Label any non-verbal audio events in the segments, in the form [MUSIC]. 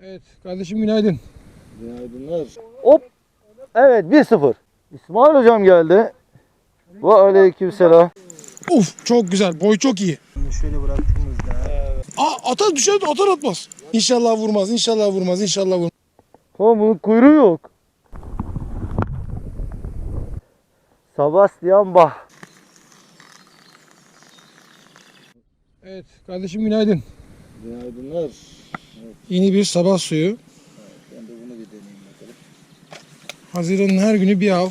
Evet kardeşim günaydın. Günaydınlar. Hop. Evet 1-0. İsmail hocam geldi. Ve aleyküm selam. Uf çok güzel boy çok iyi. Şöyle bıraktığımızda. Aa atar düşer atar atmaz. İnşallah vurmaz inşallah vurmaz inşallah vurmaz. Ama bunun kuyruğu yok. Sebastian Bach. Evet kardeşim günaydın. Günaydınlar. Yeni bir sabah suyu. Ben de bunu bir deneyeyim bakalım. Haziran'ın her günü bir av.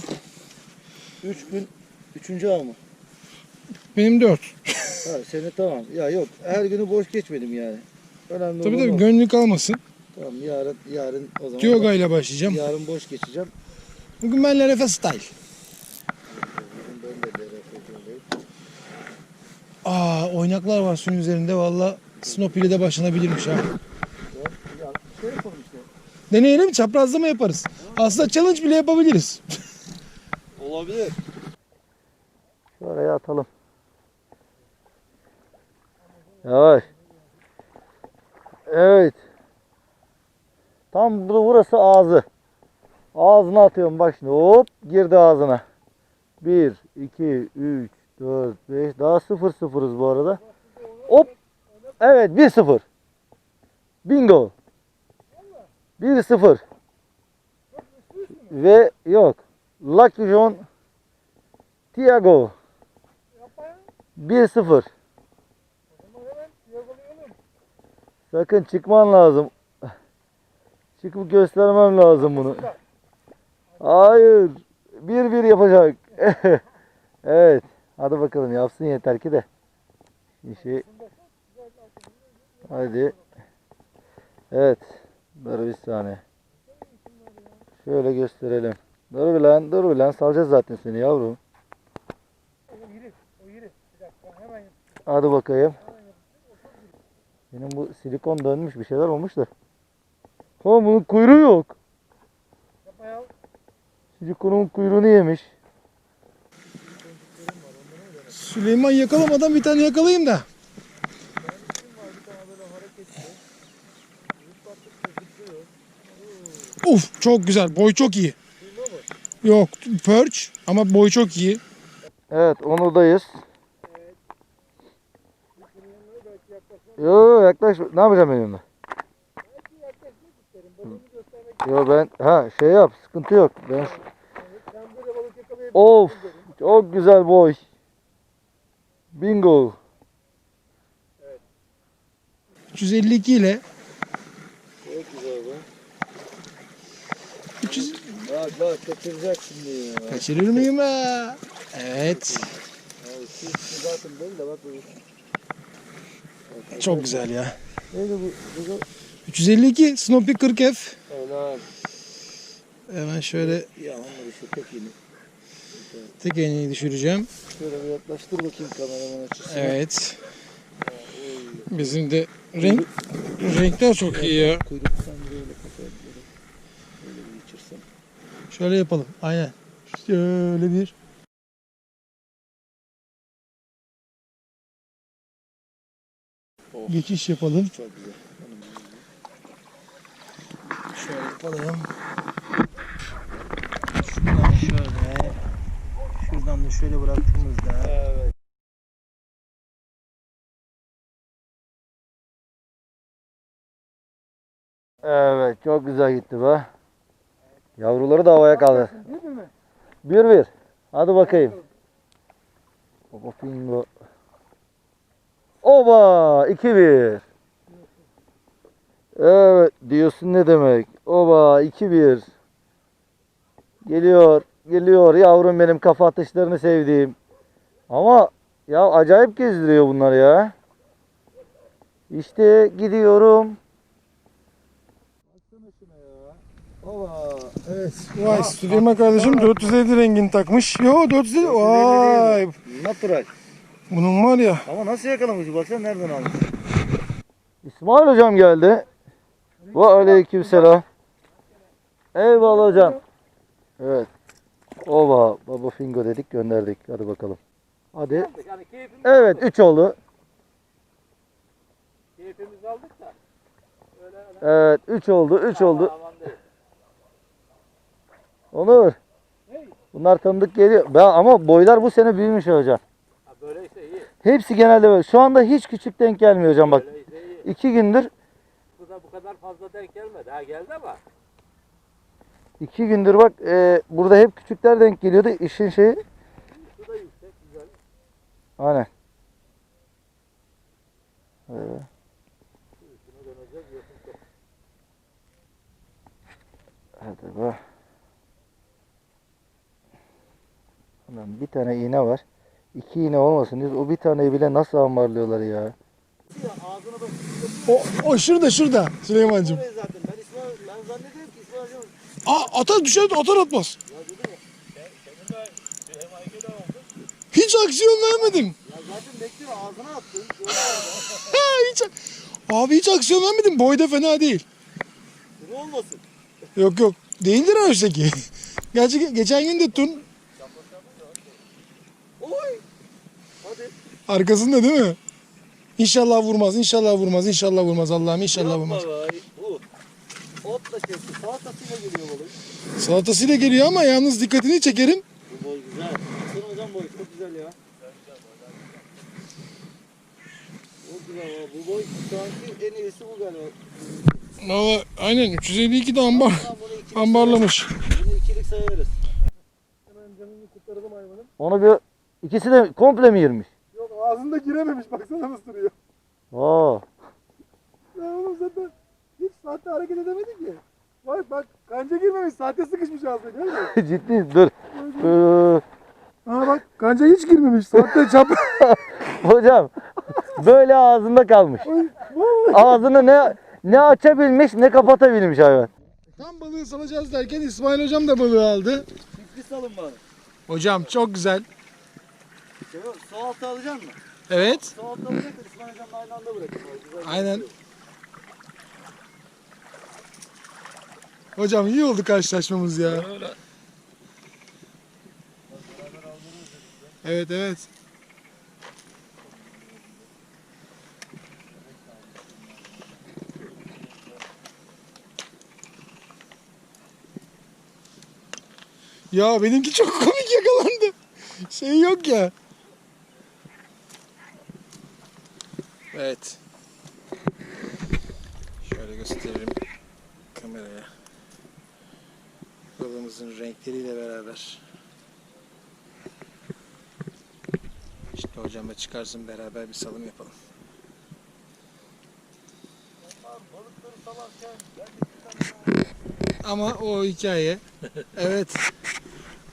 Üç gün, üçüncü av mı? Benim dört. Ha seni tamam. Ya yok her günü boş geçmedim yani. Önemli Tabii olan tabii o. gönlü kalmasın. Tamam yarın, yarın o zaman. Yoga ile başlayacağım. Yarın boş geçeceğim. Bugün ben LRF style. Ben de. Aa oynaklar var suyun üzerinde valla Snop ile de başlanabilirmiş ha. Ya şey yapalım işte. Deneyelim çaprazlama yaparız. Aslında challenge bile yapabiliriz. [LAUGHS] Olabilir. Şuraya atalım. Yavaş. Evet. Tam bu- burası ağzı. Ağzına atıyorum bak şimdi. Hop girdi ağzına. 1, 2, 3, 4, 5. Daha 0 sıfırız bu arada. Hop. Evet 1-0. Bingo. 1-0. Ve yok. Lucky John Tiago. 1-0. Sakın çıkman lazım. Çıkıp göstermem lazım bunu. Hayır. 1-1 yapacak. [LAUGHS] evet. Hadi bakalım yapsın yeter ki de. İşi. Hadi. Evet. Dur bir saniye. Şöyle gösterelim. Dur bir bir lan. Salacağız zaten seni yavrum. Hadi bakayım. Benim bu silikon dönmüş bir şeyler olmuş da. Ama bunun kuyruğu yok. Silikonun kuyruğunu yemiş. Süleyman yakalamadan bir tane yakalayayım da. Uf çok güzel. Boy çok iyi. Yok perch ama boy çok iyi. Evet onurdayız. Yo yaklaş. Ne yapacağım ben yanına? Yo ben ha şey yap sıkıntı yok. Ben Of çok güzel boy. Bingo. 352 ile Çok güzel be. 300 Bak bak kaçıracak şimdi ya. kaçırır mıyım ha? Evet. Abi şu şu zaten belli de bak. bu- Çok güzel ya. Neydi bu? Bu da 352 Snoopy 40F. helal. Hemen şöyle Ya onlar işte tek yeni. tek iğneyi düşüreceğim. Şöyle bir yaklaştır bakayım kameraman açısına. Evet. Bizim de renk renkler çok iyi ya. Kuyruk sen böyle kafaya böyle. Böyle bir geçirsen. Şöyle yapalım. Aynen. Şöyle bir. Of. Geçiş yapalım. Çok güzel. Şöyle yapalım. Şuradan şöyle. Şuradan da şöyle bıraktığımızda. Evet. Evet çok güzel gitti be. Yavruları da havaya kaldı. Bir bir. Hadi bakayım. Baba bingo. Oba 2-1. Evet diyorsun ne demek? Oba 2-1. Geliyor, geliyor yavrum benim kafa atışlarını sevdiğim. Ama ya acayip gezdiriyor bunlar ya. İşte gidiyorum. Baksana şuna ya. Ova. Evet. Vay Süleyman kardeşim 450 rengini takmış. Yo 450. Vay. Natural. Bunun var ya. Ama nasıl yakalamış? Baksana nereden almış? İsmail hocam geldi. Ve aleyküm selam. Eyvallah hocam. Evet. Ova baba fingo dedik gönderdik. Hadi bakalım. Hadi. Evet 3 oldu. Keyfimizi aldık da Evet 3 oldu 3 oldu. Onur. Bunlar tanıdık geliyor. Ben, ama boylar bu sene büyümüş hocam. Ha, böyleyse iyi. Hepsi genelde böyle. Şu anda hiç küçük denk gelmiyor hocam bak. Böyleyse iyi. iki gündür Bu da bu kadar fazla denk gelmedi. Ha geldi ama. iki gündür bak e, burada hep küçükler denk geliyordu. İşin şeyi Su da yüksek güzel. aynen. Çok. hadi be. Ulan bir tane iğne var. İki iğne olmasın diyoruz. O bir taneyi bile nasıl ambarlıyorlar ya. O, o şurada şurada Süleyman'cığım. Aa atar düşer atar atmaz. Hiç aksiyon vermedin. Ya zaten bekliyor ağzına attın. Ha, hiç, abi hiç aksiyon vermedin. Boy da fena değil. Ne olmasın? Yok yok. Değildir öyleyse ki. [LAUGHS] Gerçi geçen gün de Tun Oy. Hadi. arkasında değil mi? İnşallah vurmaz, inşallah vurmaz, inşallah vurmaz Allah'ım inşallah vurmaz. Yapma be. Bu. Otla kesti. Salatasıyla geliyor balık. Salatasıyla geliyor ama yalnız dikkatini çekerim. Bu boy güzel. Baksana hocam boy çok güzel ya. Çok güzel ya. Bu boy şu anki en iyisi bu galiba. Valla aynen 352 de ambar, Tamam, bunu ikilik ambarlamış. sayarız. Bunu ikilik sayarız. Onu bir ikisi de komple mi girmiş? Yok ağzında girememiş baksana nasıl duruyor. Oo. Ya oğlum zaten hiç saatte hareket edemedi ki. Bak bak kanca girmemiş saatte sıkışmış ağzına görüyor musun? [LAUGHS] Ciddi dur. Ee, Ha bak kanca hiç girmemiş saatte [LAUGHS] çap. hocam böyle ağzında kalmış. Ağzını ne ne açabilmiş ne kapatabilmiş hayvan. Tam balığı salacağız derken İsmail hocam da balığı aldı. Bir salın bari. Hocam çok güzel. Yok, su altı alacaksın mı? Evet. Su altı alacaksın İsmail Hocam'la aynı anda bırakın. Güzel Aynen. Hocam iyi oldu karşılaşmamız ya. Evet evet. Ya benimki çok komik yakalandı. Şey yok ya. Evet. Şöyle gösterelim kameraya. Balığımızın renkleriyle beraber. İşte hocam da çıkarsın beraber bir salım yapalım. Ama o hikaye. evet.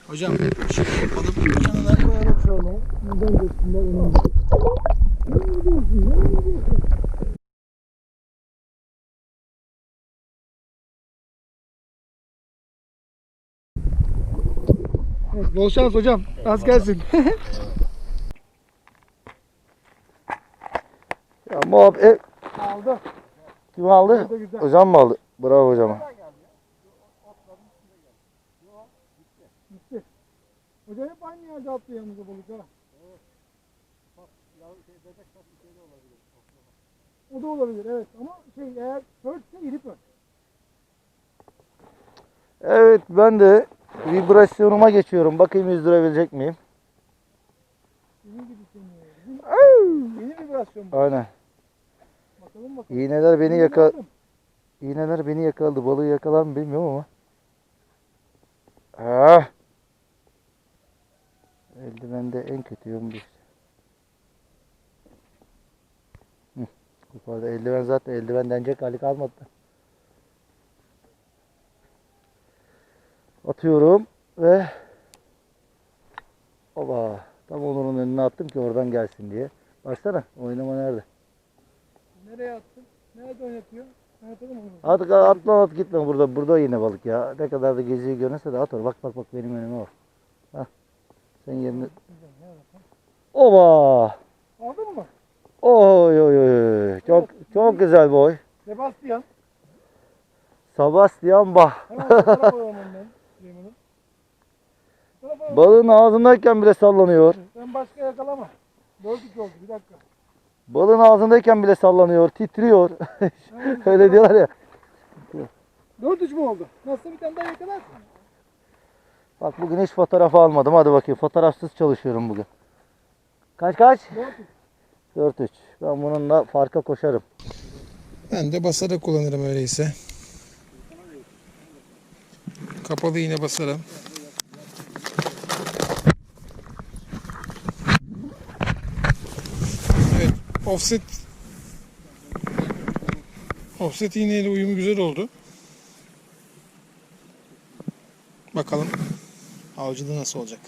Hocam şöyle yapalım. Yanına koyalım şöyle. Neden geçsinler önemli. Evet, bol şans hocam. Az gelsin. [LAUGHS] Ya muhabbet Aldı. kim aldı? Hocam mı aldı? Bravo hocama. Hoca hep aynı yerde attı yanımıza balık ha. O da olabilir evet ama şey eğer pörtse iri pört. Evet ben de vibrasyonuma geçiyorum. Bakayım yüzdürebilecek miyim? Senin gibi seni. Yeni vibrasyon bu. Aynen. Bakalım bakalım. İğneler beni yaka. İğneler beni yakaladı. Balığı yakalar mı bilmiyorum ama. Ah. Eldivende en kötü yön bu işte. Hı. Yukarıda eldiven zaten eldiven denecek hali kalmadı. Atıyorum ve Oba. Tam Onur'un önüne attım ki oradan gelsin diye. Baksana oynama nerede? Nereye attın? Nerede oynatıyor? At atla at gitme burada. Burada yine balık ya. Ne kadar da geziyi görünse de at or. Bak bak bak benim önüme bak. Hah. Sen yerini. Oba. Aldın mı? Oy oy oy. Çok çok güzel boy. Sebastian. Sebastian [LAUGHS] alalım. Balığın ağzındayken bile sallanıyor. Ben başka yakalama. Dört oldu bir dakika. Balığın ağzındayken bile sallanıyor. Titriyor. [LAUGHS] Öyle diyorlar ya. 4-3 mü oldu? Nasıl bir tane daha yakalarsın? Bak bugün hiç fotoğraf almadım. Hadi bakayım. Fotoğrafsız çalışıyorum bugün. Kaç kaç? 4-3. Ben bununla farka koşarım. Ben de basara kullanırım öyleyse. Kapalı iğne basarım. Evet, offset offset iğneyle uyumu güzel oldu. Bakalım avcılığı nasıl olacak.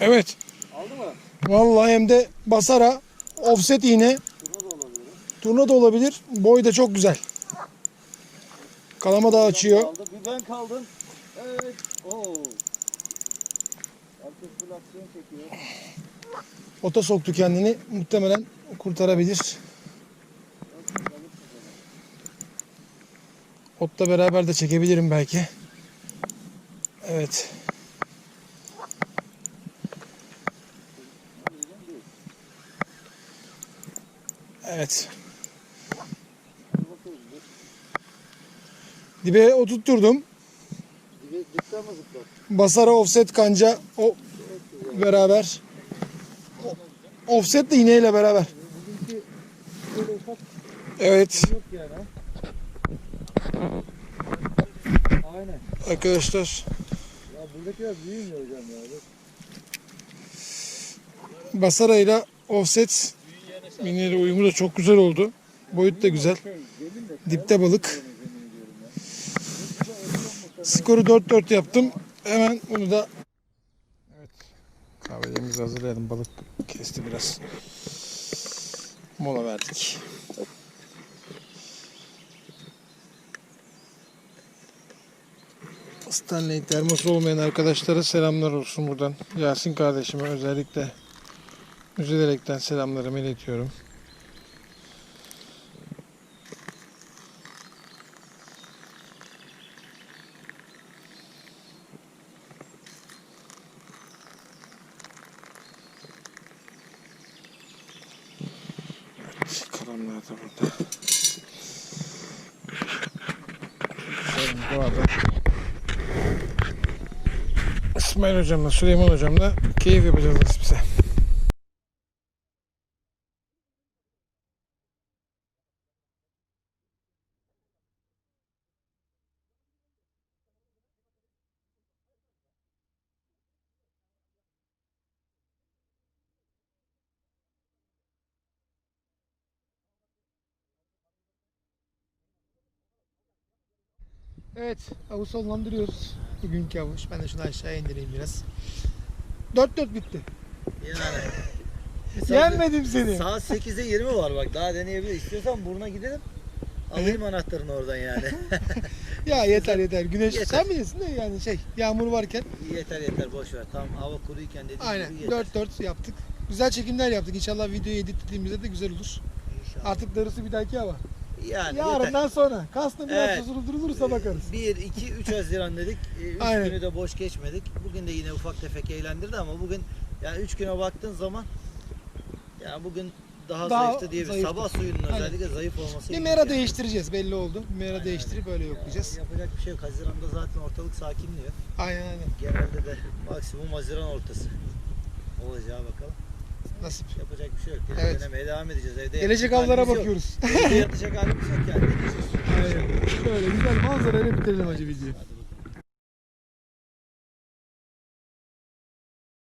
Evet. Aldı mı? Vallahi hem de basara offset iğne. Turna da olabilir. Boy da çok güzel. Kalama da açıyor. Aldı. Bir ben kaldım. Evet. Oo. Herkes full aksiyon çekiyor. Ota soktu kendini. Muhtemelen kurtarabilir. Otla beraber de çekebilirim belki. Evet. Evet. Dibe oturtturdum. Basara offset kanca o beraber. Offset de iğneyle beraber. Evet. Aynen. arkadaşlar Ya buradakiler büyümüyor hocam ya. Basara offset iğneyle uyumu da çok güzel oldu. Boyut da güzel. Dipte balık. Skoru 4-4 yaptım. Hemen bunu da. Kahvelerimizi hazırlayalım. Balık kesti biraz. Mola verdik. Stanley termosu olmayan arkadaşlara selamlar olsun buradan. Yasin kardeşime özellikle üzülerekten selamlarımı iletiyorum. Evet, da burada. Güzel doğada. İsmail hocamla Süleyman hocamla keyif yapacağız nasipse. Evet, avı sonlandırıyoruz. Bugünkü avuç. Ben de şunu aşağıya indireyim biraz. 4-4 bitti. Yani. [LAUGHS] Yenmedim seni. Saat 8'e 20 var bak daha deneyebilir. İstiyorsan buruna gidelim. Alayım anahtarını oradan yani. [LAUGHS] Ya yeter yeter. Güneş Yeter. sen bilirsin de yani şey yağmur varken. yeter yeter boş ver. Tam hava kuruyken dediğim Aynen gibi yeter. 4-4 yaptık. Güzel çekimler yaptık. İnşallah videoyu editlediğimizde de güzel olur. İnşallah. Artık darısı bir dahaki hava. Yani yeter. Yarından sonra. Kasna biraz Evet. durulursa bakarız. 1, 2, 3 Haziran dedik. 3 Aynen. günü de boş geçmedik. Bugün de yine ufak tefek eğlendirdi ama bugün yani 3 güne baktığın zaman yani bugün daha, Daha zayıftı diyebiliriz. zayıftı. Sabah suyunun Aynen. özellikle zayıf olması Bir mera yani. değiştireceğiz belli oldu. Bir mera Aynen. değiştirip böyle Ya, yoklayacağız. Yapacak bir şey yok. Haziran'da zaten ortalık sakinliyor. Aynen aynen. Genelde de maksimum Haziran ortası olacağı bakalım. Nasip. Yapacak bir şey yok. Evet. Denemeye devam edeceğiz. Evde Gelecek yatacak avlara halimiz yok. bakıyoruz. Evde yatacak halimiz yok yani. [LAUGHS] Şöyle güzel manzarayla bitirelim acı videoyu. Hadi